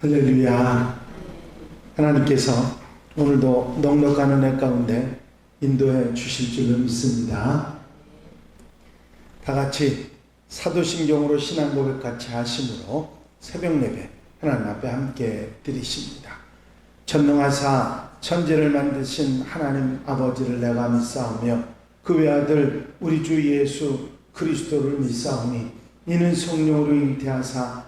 할렐루야. 하나님께서 오늘도 넉넉한 은혜 가운데 인도해 주실 줄을 믿습니다. 다 같이 사도신경으로 신앙 고백 같이 하심으로 새벽 예배 하나님 앞에 함께 드리십니다. 전능하사 천지를 만드신 하나님 아버지를 내가 믿사오며 그 외아들 우리 주 예수 그리스도를 믿사오니 이는 성령으로 잉태하사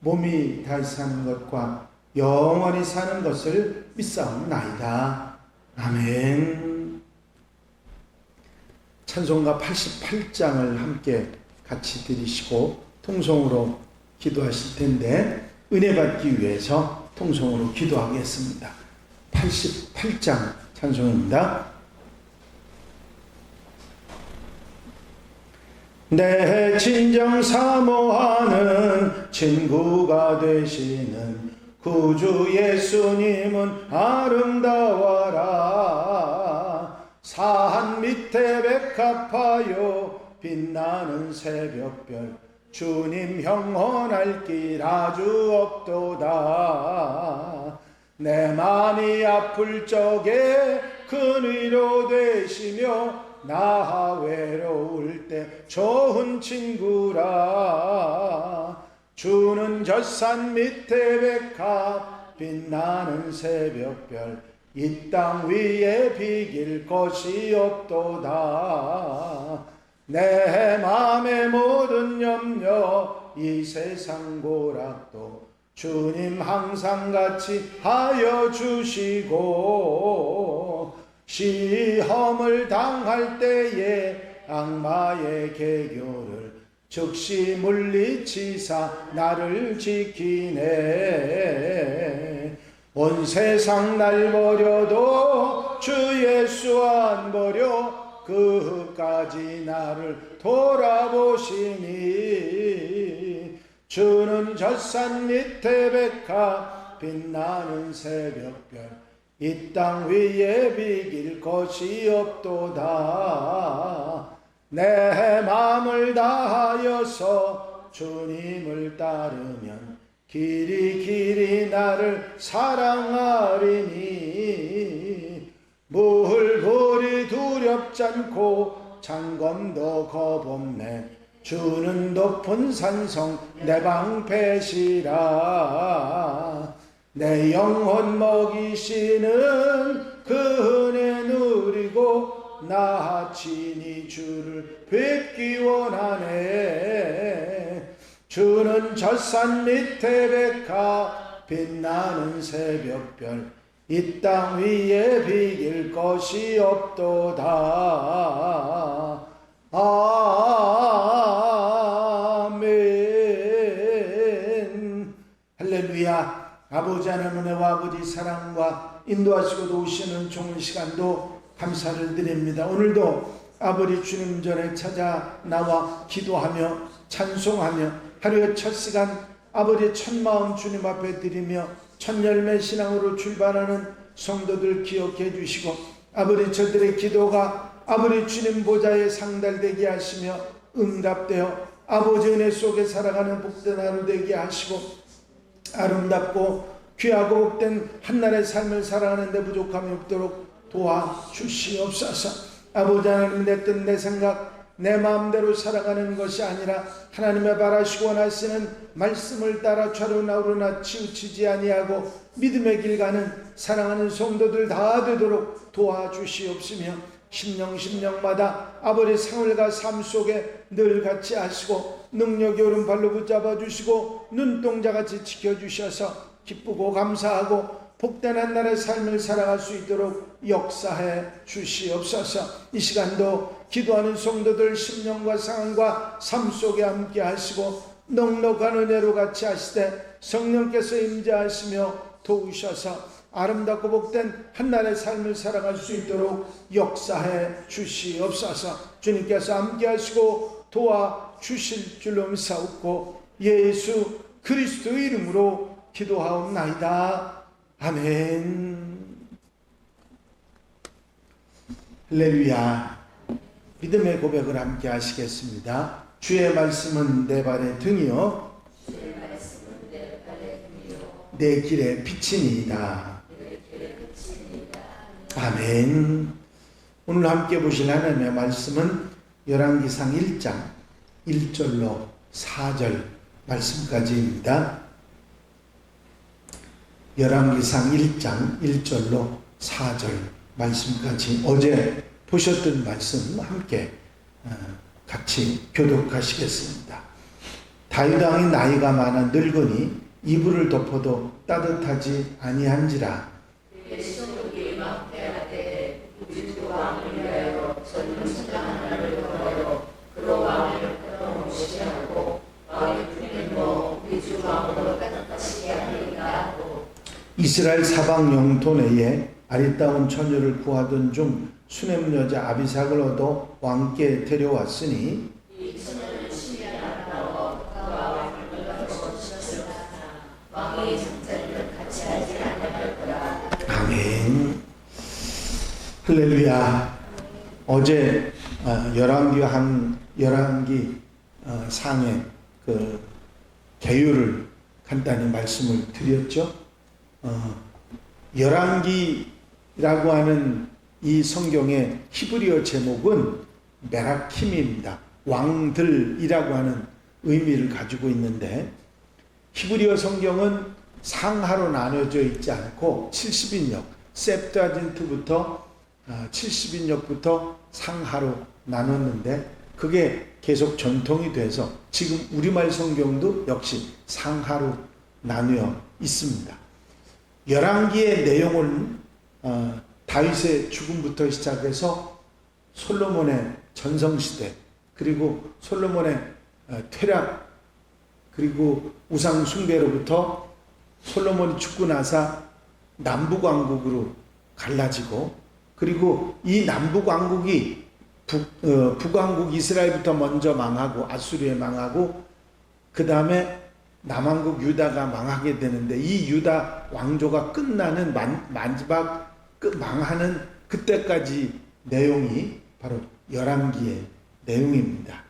몸이 다시 사는 것과 영원히 사는 것을 믿사옵나이다. 아멘. 찬송가 88장을 함께 같이 드리시고 통성으로 기도하실 텐데 은혜 받기 위해서 통성으로 기도하겠습니다. 88장 찬송입니다. 내 친정 사모하는 친구가 되시는 구주 예수님은 아름다워라. 산 밑에 백합하여 빛나는 새벽별 주님 형언할 길 아주 없도다. 내 맘이 아플 적에 큰 위로 되시며 나 외로울 때 좋은 친구라. 주는 젖산 밑에 백합 빛나는 새벽별 이 땅 위에 비길 것이 없도다. 내 맘의 모든 염려 이 세상 고락도 주님 항상 같이 하여 주시고 시험을 당할 때에 악마의 개교를 즉시 물리치사 나를 지키네. 온 세상 날 버려도 주 예수 안 버려 그까지 나를 돌아보시니 주는 젖산 밑에 백합 빛나는 새벽별 이 땅 위에 비길 것이 없도다. 내 마음을 다하여서 주님을 따르면 길이 길이 나를 사랑하리니. 물불이 두렵지 않고 장검도 겁없네. 주는 높은 산성 내 방패시라 내 영혼 먹이시는 그 은혜 누리고 나 친히 주를 뵙기 원하네. 주는 젖산 밑에 백합 빛나는 새벽별 이 땅 위에 비길 것이 없도다. 아멘 아버지 하나님 은혜와 아버지 사랑과 인도하시고 도우시는 좋은 시간도 감사를 드립니다. 오늘도 아버지 주님 전에 찾아 나와 기도하며 찬송하며 하루의 첫 시간 아버지 첫 마음 주님 앞에 드리며 첫 열매 신앙으로 출발하는 성도들 기억해 주시고 아버지 저들의 기도가 아버지 주님 보좌에 상달되게 하시며 응답되어 아버지 은혜 속에 살아가는 복된 하루 되게 하시고 아름답고 귀하고 복된 한날의 삶을 살아가는 데 부족함이 없도록 도와주시옵소서. 아버지 하나님 내 뜻 내 생각 내 마음대로 살아가는 것이 아니라 하나님의 바라시고 원하시는 말씀을 따라 좌로 나우로나 치우치지 아니하고 믿음의 길 가는 사랑하는 성도들 다 되도록 도와주시옵시며 심령 심령마다 아버지 생활과 삶 속에 늘 같이 하시고 능력이 오른발로 붙잡아 주시고 눈동자같이 지켜주셔서 기쁘고 감사하고 복된 한 날의 삶을 살아갈 수 있도록 역사해 주시옵소서. 이 시간도 기도하는 성도들 심령과 상황과 삶 속에 함께 하시고 넉넉한 은혜로 같이 하시되 성령께서 임재하시며 도우셔서 아름답고 복된 한날의 삶을 살아갈 수 있도록 역사해 주시옵소서. 주님께서 함께 하시고 도와 주실 줄로 믿사옵고 예수 그리스도 이름으로 기도하옵나이다. 아멘. 할렐루야. 믿음의 고백을 함께 하시겠습니다. 주의 말씀은 내 발의 등이요. 내 길의 빛이니이다. 아멘. 오늘 함께 보실 하나님의 말씀은 열왕기상 1장 1절로 4절 말씀까지입니다. 열왕기상 1장 1절로 4절 말씀까지 어제 보셨던 말씀 함께 어, 같이 교독하시겠습니다. 다윗 왕이 나이가 많아 늙으니 이불을 덮어도 따뜻하지 아니한지라 이스라엘 사방 영토 내에 아리따운 처녀를 구하던 중 수냄 여자 아비삭을 얻어 왕께 데려왔으니 아멘. 할렐루야. 어제 어, 열왕기 한 열왕기 어, 상의 그 개요를 간단히 말씀을 드렸죠. 어, 열왕기라고 하는 이 성경의 히브리어 제목은 메라킴입니다. 왕들이라고 하는 의미를 가지고 있는데 히브리어 성경은 상하로 나눠져 있지 않고 70인역, 셉타진트부터 70인역부터 상하로 나눴는데 그게 계속 전통이 돼서 지금 우리말 성경도 역시 상하로 나누어 있습니다. 열왕기의 내용은 어, 다윗의 죽음부터 시작해서 솔로몬의 전성시대 그리고 솔로몬의 어, 퇴락 그리고 우상 숭배로부터 솔로몬이 죽고 나서 남북왕국으로 갈라지고 그리고 이 남북왕국이 북, 어, 북왕국 이스라엘부터 먼저 망하고 아수리에 망하고 그 다음에 남왕국 유다가 망하게 되는데 이 유다 왕조가 끝나는 만, 마지막 끝 망하는 그때까지 내용이 바로 열왕기의 내용입니다.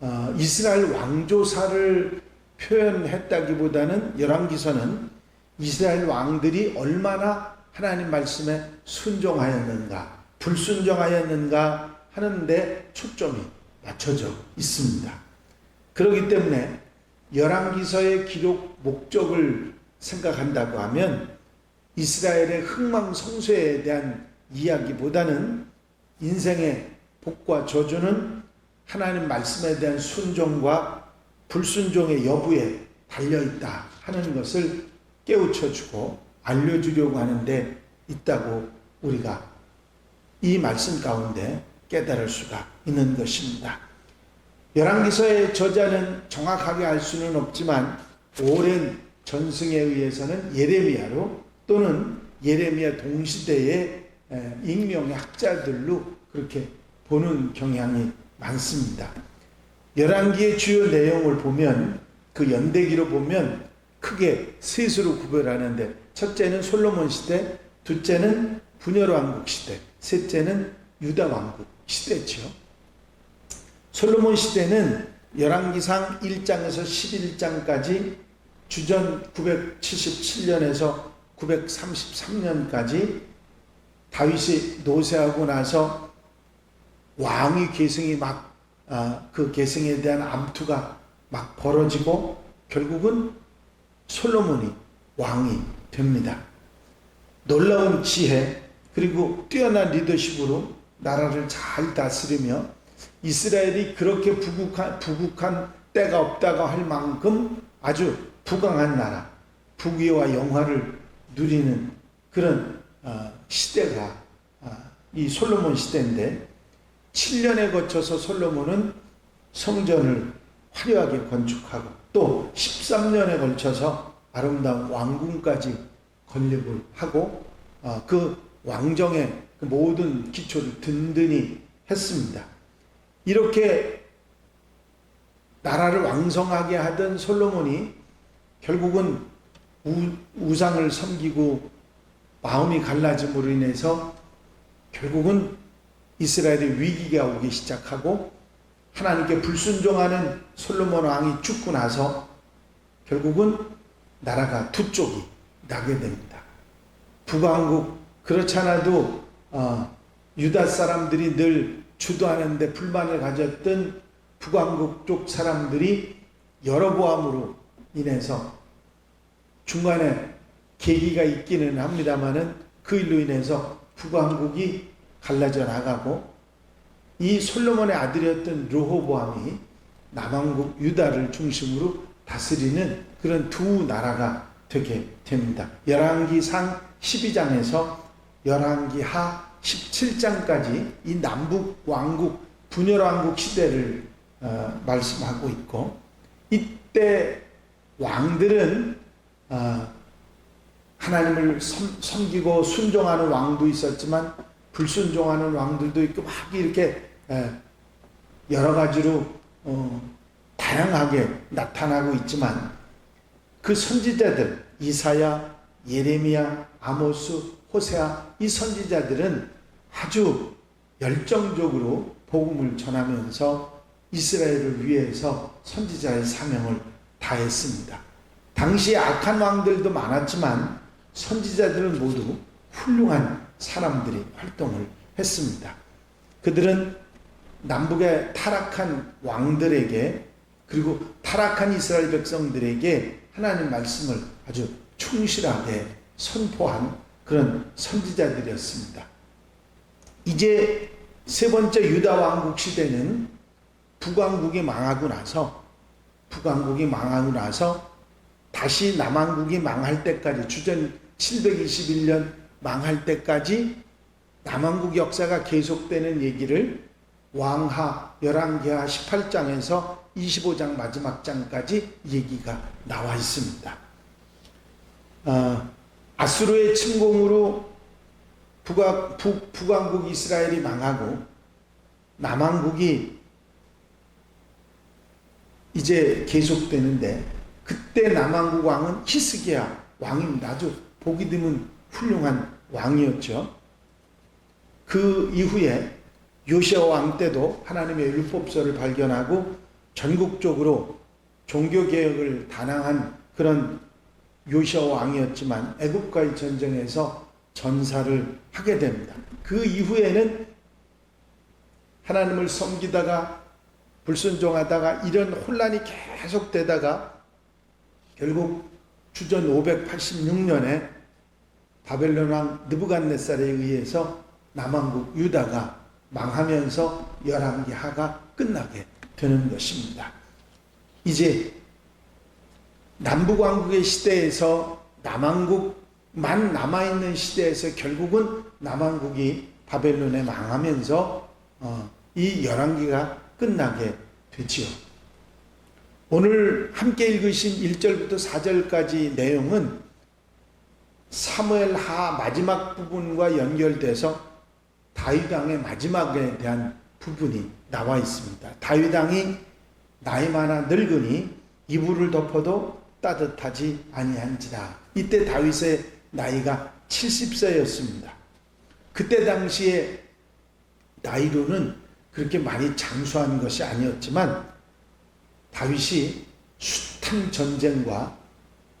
어, 이스라엘 왕조사를 표현했다기보다는 열왕기서는 이스라엘 왕들이 얼마나 하나님 말씀에 순종하였는가, 불순종하였는가 하는데 초점이 맞춰져 있습니다. 그렇기 때문에 열왕기서의 기록 목적을 생각한다고 하면 이스라엘의 흥망성쇠에 대한 이야기보다는 인생의 복과 저주는 하나님 말씀에 대한 순종과 불순종의 여부에 달려 있다 하는 것을 깨우쳐 주고 알려주려고 하는데 있다고 우리가 이 말씀 가운데 깨달을 수가 있는 것입니다. 열왕기서의 저자는 정확하게 알 수는 없지만 오랜 전승에 의해서는 예레미야로 또는 예레미야 동시대의 익명의 학자들로 그렇게 보는 경향이 많습니다. 열왕기의 주요 내용을 보면 그 연대기로 보면 크게 셋으로 구별하는데 첫째는 솔로몬 시대, 둘째는 분열 왕국 시대, 셋째는 유다 왕국 시대죠. 솔로몬 시대는 열왕기상 1장에서 11장까지 주전 977년에서 933년까지 다윗이 노세하고 나서 왕위 계승이 막, 아, 그 계승에 대한 암투가 막 벌어지고 결국은 솔로몬이 왕이 됩니다. 놀라운 지혜, 그리고 뛰어난 리더십으로 나라를 잘 다스리며 이스라엘이 그렇게 부국한, 부국한 때가 없다고 할 만큼 아주 부강한 나라, 부귀와 영화를 누리는 그런 어, 시대가 어, 이 솔로몬 시대인데 7년에 거쳐서 솔로몬은 성전을 화려하게 건축하고 또 13년에 걸쳐서 아름다운 왕궁까지 건립을 하고 어, 그 왕정의 그 모든 기초를 든든히 했습니다. 이렇게 나라를 왕성하게 하던 솔로몬이 결국은 우, 우상을 섬기고 마음이 갈라짐으로 인해서 결국은 이스라엘의 위기가 오기 시작하고 하나님께 불순종하는 솔로몬 왕이 죽고 나서 결국은 나라가 두 쪽이 나게 됩니다. 북왕국 그렇지 않아도 어, 유다 사람들이 늘 주도하는데 불만을 가졌던 북왕국 쪽 사람들이 여러보암으로 인해서 중간에 계기가 있기는 합니다만은 그 일로 인해서 북왕국이 갈라져 나가고 이 솔로몬의 아들이었던 르호보암이 남왕국 유다를 중심으로 다스리는 그런 두 나라가 되게 됩니다. 열왕기상 12장에서 열왕기하 17장까지 이 남북 왕국 분열 왕국 시대를 어, 말씀하고 있고 이때 왕들은 어, 하나님을 섬, 섬기고 순종하는 왕도 있었지만 불순종하는 왕들도 있고 막 이렇게 에, 여러 가지로 어, 다양하게 나타나고 있지만 그 선지자들 이사야, 예레미야, 아모스, 호세아 이 선지자들은 아주 열정적으로 복음을 전하면서 이스라엘을 위해서 선지자의 사명을 다했습니다. 당시 악한 왕들도 많았지만 선지자들은 모두 훌륭한 사람들이 활동을 했습니다. 그들은 남북의 타락한 왕들에게 그리고 타락한 이스라엘 백성들에게 하나님 말씀을 아주 충실하게 선포한 그런 선지자들이었습니다. 이제 세 번째 유다 왕국 시대는 북왕국이 망하고 나서 북왕국이 망하고 나서 다시 남왕국이 망할 때까지 주전 721년 망할 때까지 남왕국 역사가 계속되는 얘기를 왕하 열왕기하 18장에서 25장 마지막 장까지 얘기가 나와 있습니다. 어, 아수르의 침공으로 북왕, 북, 북왕국 이스라엘이 망하고 남왕국이 이제 계속되는데 그때 남왕국 왕은 히스기야 왕입니다. 아주 보기 드문 훌륭한 왕이었죠. 그 이후에 요시아 왕 때도 하나님의 율법서를 발견하고 전국적으로 종교 개혁을 단항한 그런 요시아 왕이었지만 애굽과의 전쟁에서 전사를 하게 됩니다. 그 이후에는 하나님을 섬기다가 불순종하다가 이런 혼란이 계속되다가 결국 주전 586년에 바벨론 왕 느부갓네살에 의해서 남왕국 유다가 망하면서 열왕기 하가 끝나게 되는 것입니다. 이제 남북왕국의 시대에서 남왕국 만 남아있는 시대에서 결국은 남왕국이 바벨론에 망하면서 어, 이 열왕기가 끝나게 되지요. 오늘 함께 읽으신 1절부터 4절까지 내용은 사무엘 하 마지막 부분과 연결돼서 다윗 왕의 마지막에 대한 부분이 나와 있습니다. 다윗 왕이 나이 많아 늙으니 이불을 덮어도 따뜻하지 아니한지라. 이때 다윗의 나이가 70세였습니다. 그때 당시에 나이로는 그렇게 많이 장수한 것이 아니었지만 다윗이 숱한 전쟁과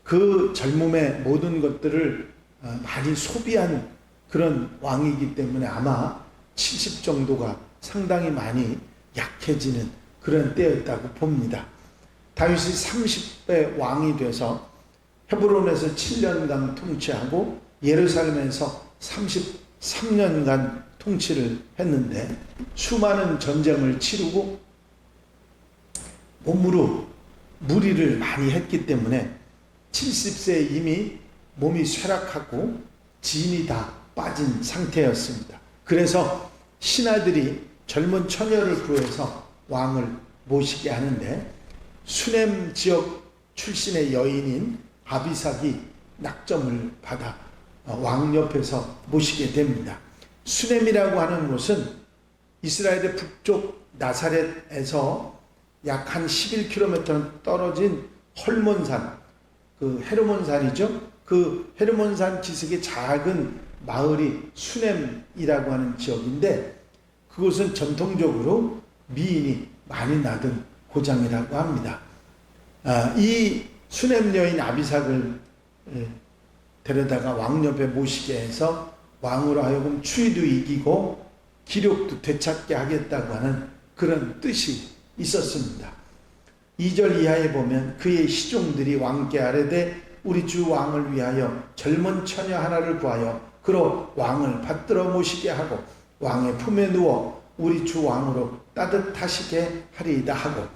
그 젊음의 모든 것들을 어, 많이 소비한 그런 왕이기 때문에 아마 70 정도가 상당히 많이 약해지는 그런 때였다고 봅니다. 다윗이 30대 왕이 돼서 헤브론에서 7년간 통치하고 예루살렘에서 33년간 통치를 했는데 수많은 전쟁을 치르고 몸으로 무리를 많이 했기 때문에 70세에 이미 몸이 쇠락하고 진이 다 빠진 상태였습니다. 그래서 신하들이 젊은 처녀를 구해서 왕을 모시게 하는데 수냄 지역 출신의 여인인 아비삭이 낙점을 받아 어, 왕 옆에서 모시게 됩니다. 수넴이라고 하는 곳은 이스라엘의 북쪽 나사렛에서 약 한 11km 떨어진 헐몬산, 그 헤르몬산이죠. 그 헤르몬산 지색의 작은 마을이 수넴이라고 하는 지역인데 그곳은 전통적으로 미인이 많이 나던 고장이라고 합니다. 아, 이 수넴 여인 아비삭을 에, 데려다가 왕 옆에 모시게 해서 왕으로 하여금 추위도 이기고 기력도 되찾게 하겠다고 하는 그런 뜻이 있었습니다. 2절 이하에 보면 그의 시종들이 왕께 아뢰되 우리 주 왕을 위하여 젊은 처녀 하나를 구하여 그로 왕을 받들어 모시게 하고 왕의 품에 누워 우리 주 왕으로 따뜻하시게 하리이다 하고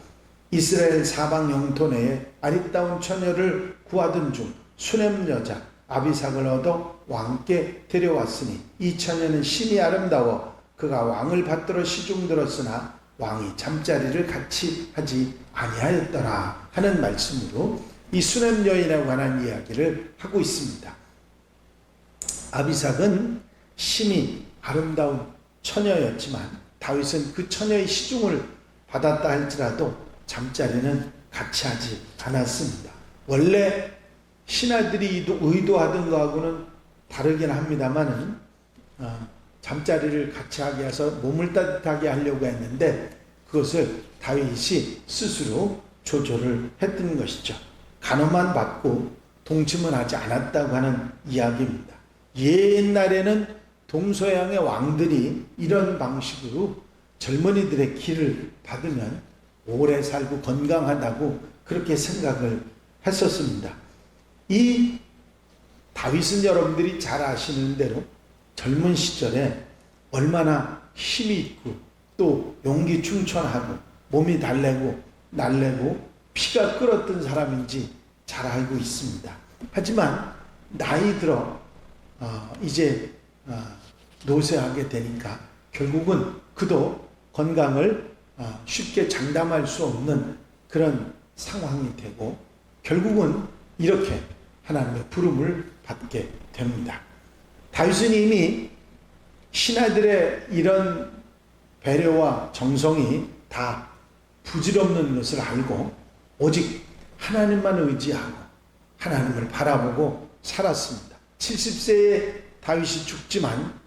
이스라엘 사방 영토 내에 아리따운 처녀를 구하던 중 수넴 여자 아비삭을 얻어 왕께 데려왔으니 이 처녀는 심히 아름다워 그가 왕을 받들어 시중 들었으나 왕이 잠자리를 같이 하지 아니하였더라 하는 말씀으로 이 수넴 여인에 관한 이야기를 하고 있습니다. 아비삭은 심히 아름다운 처녀였지만 다윗은 그 처녀의 시중을 받았다 할지라도 잠자리는 같이 하지 않았습니다. 원래 신하들이 의도하던 거하고는 다르긴 합니다만은 어, 잠자리를 같이 하게 해서 몸을 따뜻하게 하려고 했는데 그것을 다윗이 스스로 조절을 했던 것이죠. 간호만 받고 동침은 하지 않았다고 하는 이야기입니다. 옛날에는 동서양의 왕들이 이런 방식으로 젊은이들의 길을 받으면 오래 살고 건강하다고 그렇게 생각을 했었습니다. 이 다윗은 여러분들이 잘 아시는 대로 젊은 시절에 얼마나 힘이 있고 또 용기 충천하고 몸이 달래고 날래고 피가 끓었던 사람인지 잘 알고 있습니다. 하지만 나이 들어 어, 이제 어, 노쇠하게 되니까 결국은 그도 건강을 어, 쉽게 장담할 수 없는 그런 상황이 되고 결국은 이렇게 하나님의 부름을 받게 됩니다. 다윗은 이미 신하들의 이런 배려와 정성이 다 부질없는 것을 알고 오직 하나님만 의지하고 하나님을 바라보고 살았습니다. 70세에 다윗이 죽지만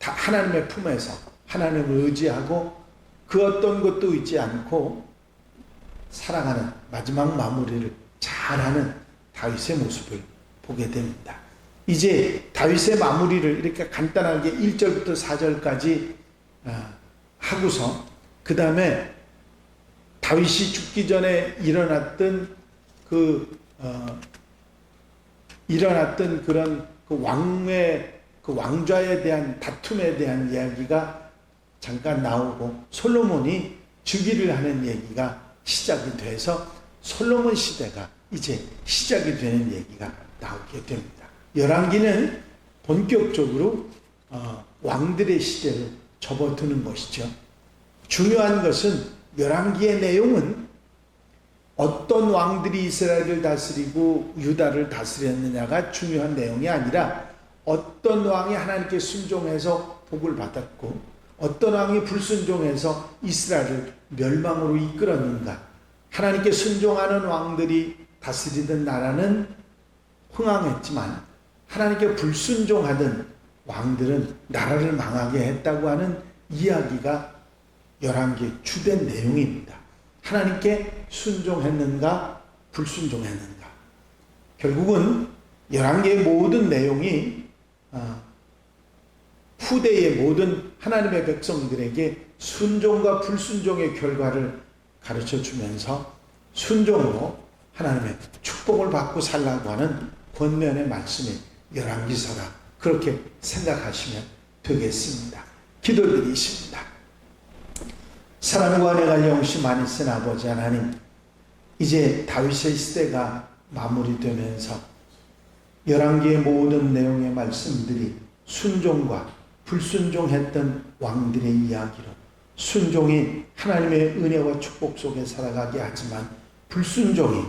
하나님의 품에서 하나님을 의지하고 그 어떤 것도 있지 않고 사랑하는 마지막 마무리를 잘하는 다윗의 모습을 보게 됩니다. 이제 다윗의 마무리를 이렇게 간단하게 1절부터 4절까지 아, 하고서 그 다음에 다윗이 죽기 전에 일어났던 그 어, 일어났던 그런 그 왕의 그 왕좌에 대한 다툼에 대한 이야기가 잠깐 나오고 솔로몬이 즉위를 하는 얘기가 시작이 돼서 솔로몬 시대가 이제 시작이 되는 얘기가 나오게 됩니다. 열왕기는 본격적으로 어, 왕들의 시대로 접어드는 것이죠. 중요한 것은 열왕기의 내용은 어떤 왕들이 이스라엘을 다스리고 유다를 다스렸느냐가 중요한 내용이 아니라 어떤 왕이 하나님께 순종해서 복을 받았고 어떤 왕이 불순종해서 이스라엘을 멸망으로 이끌었는가 하나님께 순종하는 왕들이 다스리던 나라는 흥황했지만 하나님께 불순종하던 왕들은 나라를 망하게 했다고 하는 이야기가 열왕기 주된 내용입니다. 하나님께 순종했는가 불순종했는가 결국은 열왕기의 모든 내용이 어, 후대의 모든 하나님의 백성들에게 순종과 불순종의 결과를 가르쳐 주면서 순종으로 하나님의 축복을 받고 살라고 하는 권면의 말씀이 열왕기서다. 그렇게 생각하시면 되겠습니다. 기도드리십니다. 사랑과 내가 영시 많이 쓴 아버지 하나님, 이제 다윗의 시대가 마무리되면서 열왕기의 모든 내용의 말씀들이 순종과 불순종했던 왕들의 이야기로 순종이 하나님의 은혜와 축복 속에 살아가게 하지만 불순종이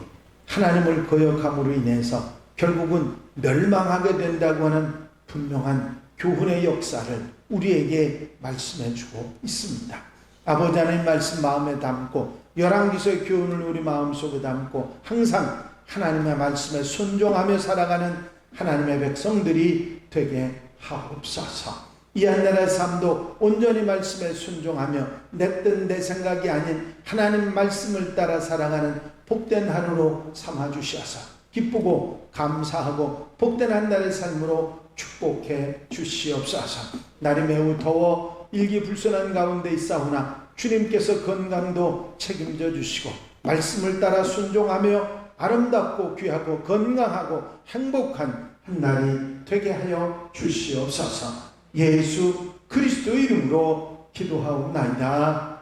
하나님을 거역함으로 인해서 결국은 멸망하게 된다고 하는 분명한 교훈의 역사를 우리에게 말씀해 주고 있습니다. 아버지 하나님 말씀 마음에 담고 열왕기서의 교훈을 우리 마음속에 담고 항상 하나님의 말씀에 순종하며 살아가는 하나님의 백성들이 되게 하옵소서. 이한 날의 삶도 온전히 말씀에 순종하며 내 뜻 내 생각이 아닌 하나님 말씀을 따라 살아가는 복된 하루로 삼아 주시어서 기쁘고 감사하고 복된 한 날의 삶으로 축복해 주시옵소서. 날이 매우 더워 일기불순한 가운데 있사오나 주님께서 건강도 책임져 주시고 말씀을 따라 순종하며 아름답고 귀하고 건강하고 행복한 한 날이 되게 하여 주시옵소서. 예수 그리스도 이름으로 기도하옵나이다.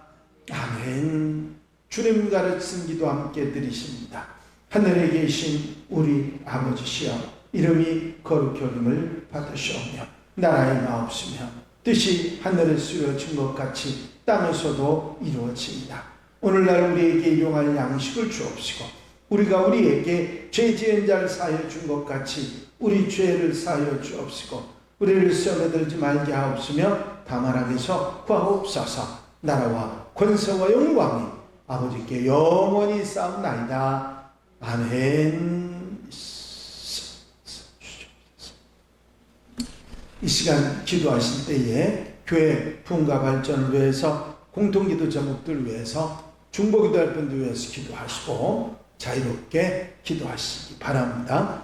아멘. 주님 가르친 기도 함께 드리십니다. 하늘에 계신 우리 아버지시여 이름이 거룩히 여김을 받으시오며 나라의 나옵시며 뜻이 하늘에서 이루어진 것 같이 땅에서도 이루어집니다. 오늘날 우리에게 일용할 양식을 주옵시고 우리가 우리에게 죄 지은 자를 사하여 준 것 같이 우리 죄를 사하여 주옵시고 우리를 시험에 들지 말게 하옵시며 다만 악에서 구하옵소서 나라와 권세와 영광이 아버지께 영원히 싸움나이다. 아멘. 이 시간 기도하실 때에 교회 분가 발전을 위해서 공통기도 제목들 위해서 중보기도 할 분들 위해서 기도하시고 자유롭게 기도하시기 바랍니다.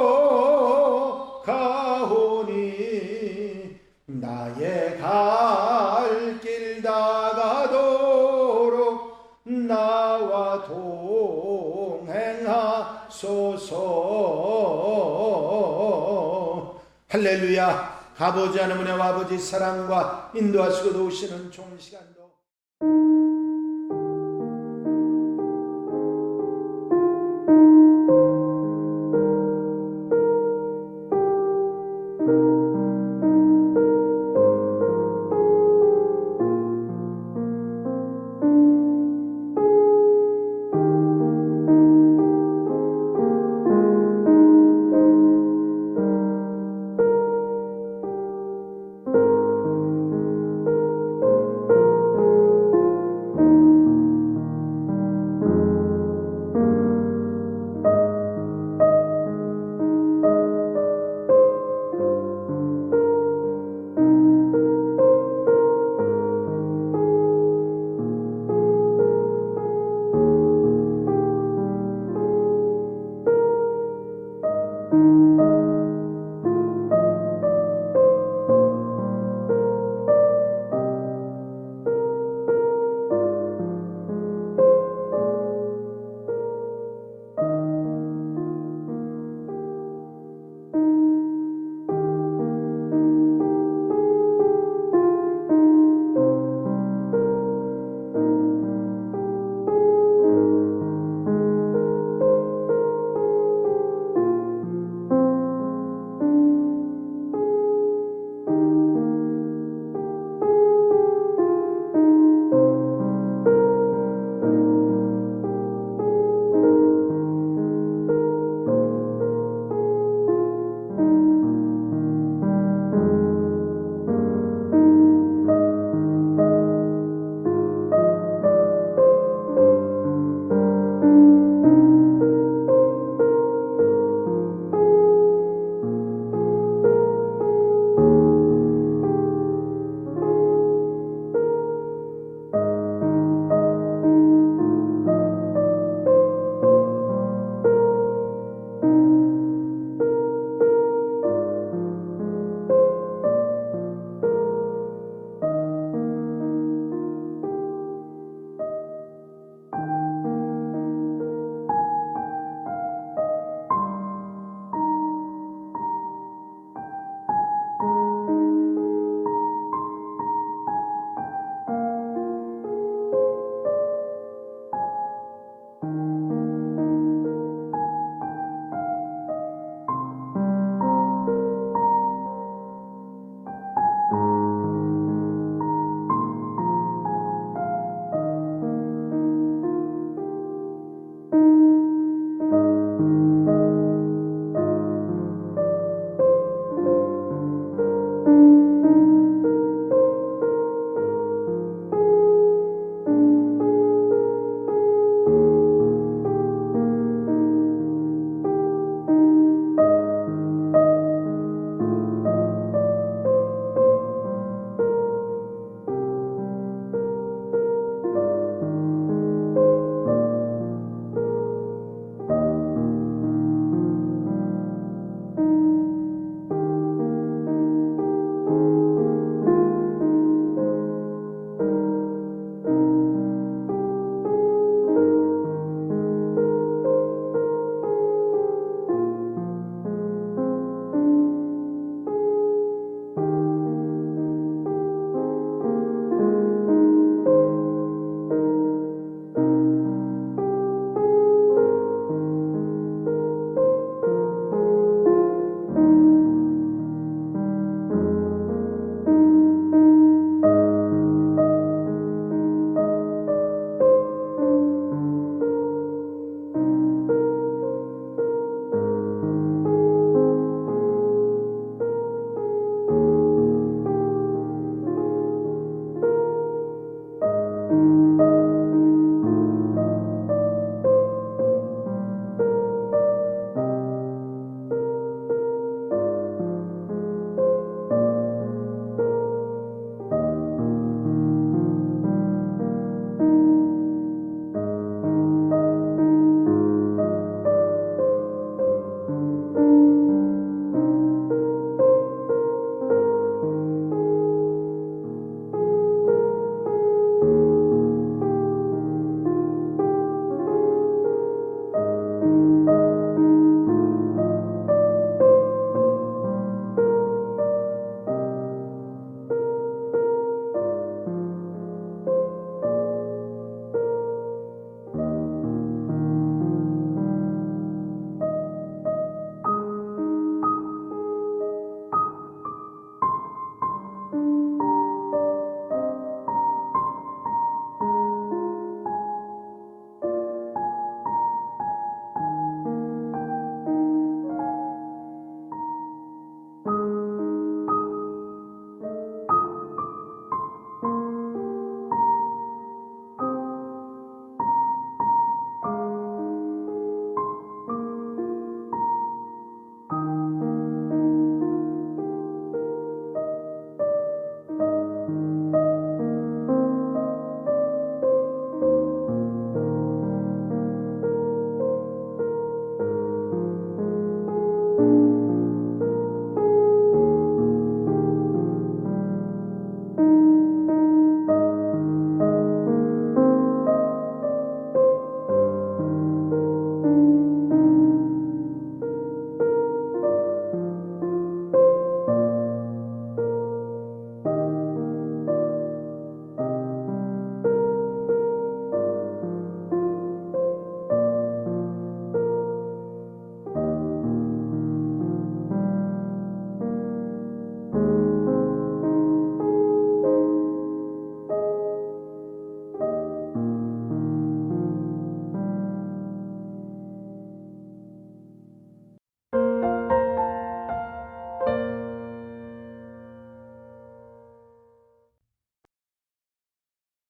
할렐루야. 아버지 하나님의 아버지 사랑과 인도하시고 도우시는 좋은 시간도